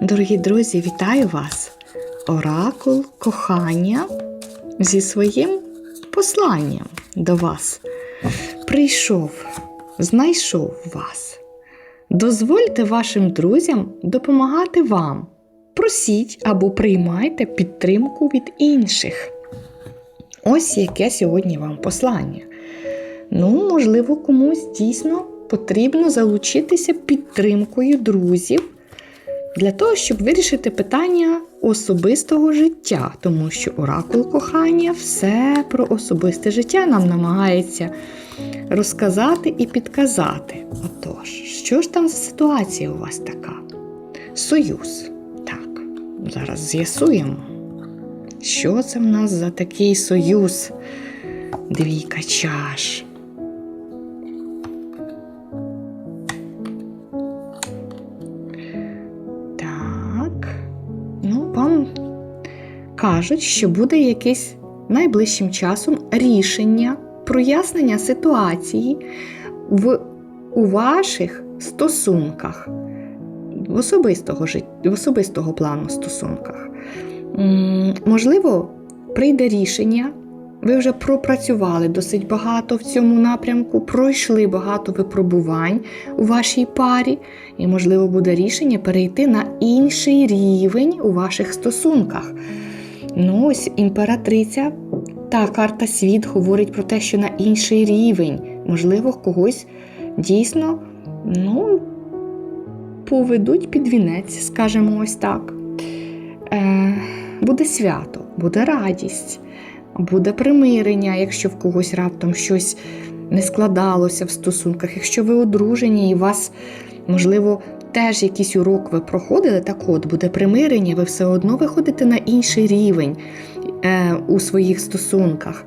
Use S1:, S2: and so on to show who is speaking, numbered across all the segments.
S1: Дорогі друзі, вітаю вас! Оракул кохання зі своїм посланням до вас. Прийшов, знайшов вас. Дозвольте вашим друзям допомагати вам. Просіть або приймайте підтримку від інших. Ось яке сьогодні вам послання. Ну, можливо, комусь дійсно потрібно залучитися підтримкою друзів для того, щоб вирішити питання особистого життя, тому що оракул кохання все про особисте життя нам намагається розказати і підказати. Отож, що ж там за ситуація у вас така? Союз. Так, зараз з'ясуємо, що це в нас за такий союз? Двійка чаш. Кажуть, що буде якесь найближчим часом рішення, прояснення ситуації в, у ваших стосунках, в особистого, в особистого плану стосунках. Можливо, прийде рішення. Ви вже пропрацювали досить багато в цьому напрямку, пройшли багато випробувань у вашій парі, і, можливо, буде рішення перейти на інший рівень у ваших стосунках. Ну, ось імператриця, та карта світ говорить про те, що на інший рівень, можливо, когось дійсно ну, поведуть під вінець, скажімо ось так. Е, Буде свято, буде радість буде примирення, якщо в когось раптом щось не складалося в стосунках, якщо ви одружені і вас, можливо, теж якийсь урок ви проходили, так от буде примирення, ви все одно виходите на інший рівень е, у своїх стосунках.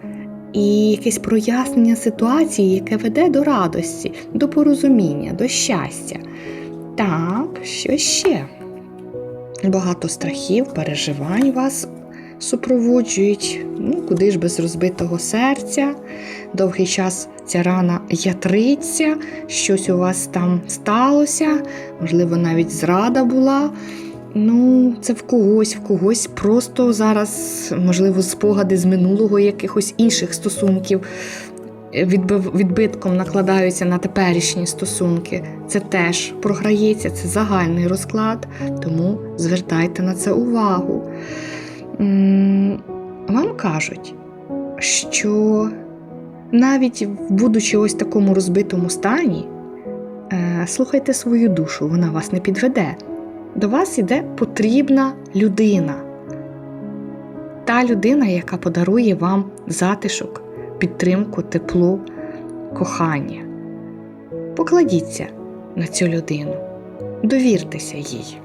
S1: І якесь прояснення ситуації, яке веде до радості, до порозуміння, до щастя. Так, що ще? Багато страхів, переживань вас супроводжують. Ну, куди ж без розбитого серця. Довгий час ця рана ятриться, щось у вас там сталося, можливо, навіть зрада була. Ну, це в когось, в когось просто зараз, можливо, спогади з минулого якихось інших стосунків відбитком накладаються на теперішні стосунки. Це теж програється, це загальний розклад, тому звертайте на це увагу. Вам кажуть, що навіть будучи ось такому розбитому стані, е, слухайте свою душу, вона вас не підведе. До вас іде потрібна людина. Та людина, яка подарує вам затишок, підтримку, тепло, кохання. Покладіться на цю людину, довіртеся їй.